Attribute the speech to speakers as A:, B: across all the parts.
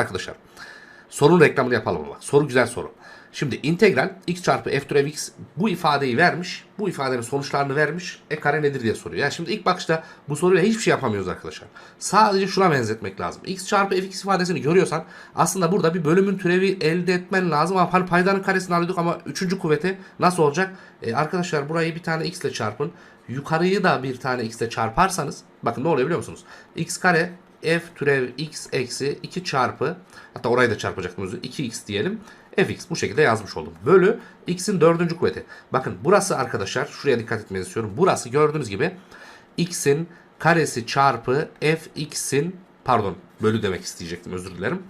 A: Arkadaşlar sorunun reklamını yapalım ama. Soru güzel soru. Şimdi integral x çarpı f türev x bu ifadeyi vermiş. Bu ifadenin sonuçlarını vermiş. E kare nedir diye soruyor. Yani şimdi ilk bakışta bu soruyla hiçbir şey yapamıyoruz arkadaşlar. Sadece şuna benzetmek lazım. x çarpı fx ifadesini görüyorsan aslında burada bir bölümün türevi elde etmen lazım. Ama hani paydanın karesini alıyorduk ama üçüncü kuvveti nasıl olacak? E arkadaşlar burayı bir tane x ile çarpın. Yukarıyı da bir tane x ile çarparsanız bakın ne oluyor biliyor musunuz? x kare f türev x eksi 2 çarpı hatta orayı da çarpacaktım özür 2x diyelim fx bu şekilde yazmış oldum. Bölü x'in dördüncü kuvveti. Bakın burası arkadaşlar şuraya dikkat etmenizi istiyorum. Burası gördüğünüz gibi x'in karesi çarpı fx'in pardon bölü demek isteyecektim özür dilerim.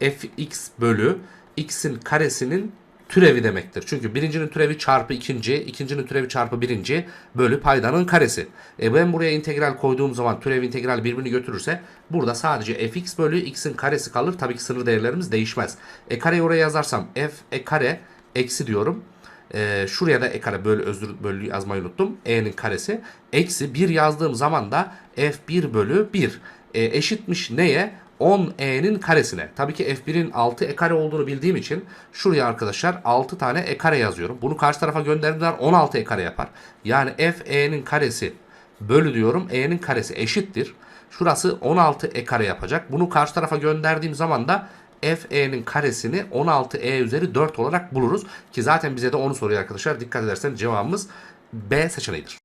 A: fx bölü x'in karesinin türevi demektir. Çünkü birincinin türevi çarpı ikinci, ikincinin türevi çarpı birinci bölü paydanın karesi. E ben buraya integral koyduğum zaman türev integral birbirini götürürse burada sadece fx bölü x'in karesi kalır. Tabii ki sınır değerlerimiz değişmez. E kareyi oraya yazarsam f e kare eksi diyorum. E, şuraya da e kare bölü özür bölü yazmayı unuttum. e'nin karesi. Eksi 1 yazdığım zaman da f1 bölü 1 e, eşitmiş neye? 10e'nin karesine. Tabii ki f1'in 6 e kare olduğunu bildiğim için şuraya arkadaşlar 6 tane e kare yazıyorum. Bunu karşı tarafa gönderdiler 16 e kare yapar. Yani f e'nin karesi bölü diyorum e'nin karesi eşittir. Şurası 16 e kare yapacak. Bunu karşı tarafa gönderdiğim zaman da f e'nin karesini 16 e üzeri 4 olarak buluruz. Ki zaten bize de onu soruyor arkadaşlar. Dikkat ederseniz cevabımız B seçeneğidir.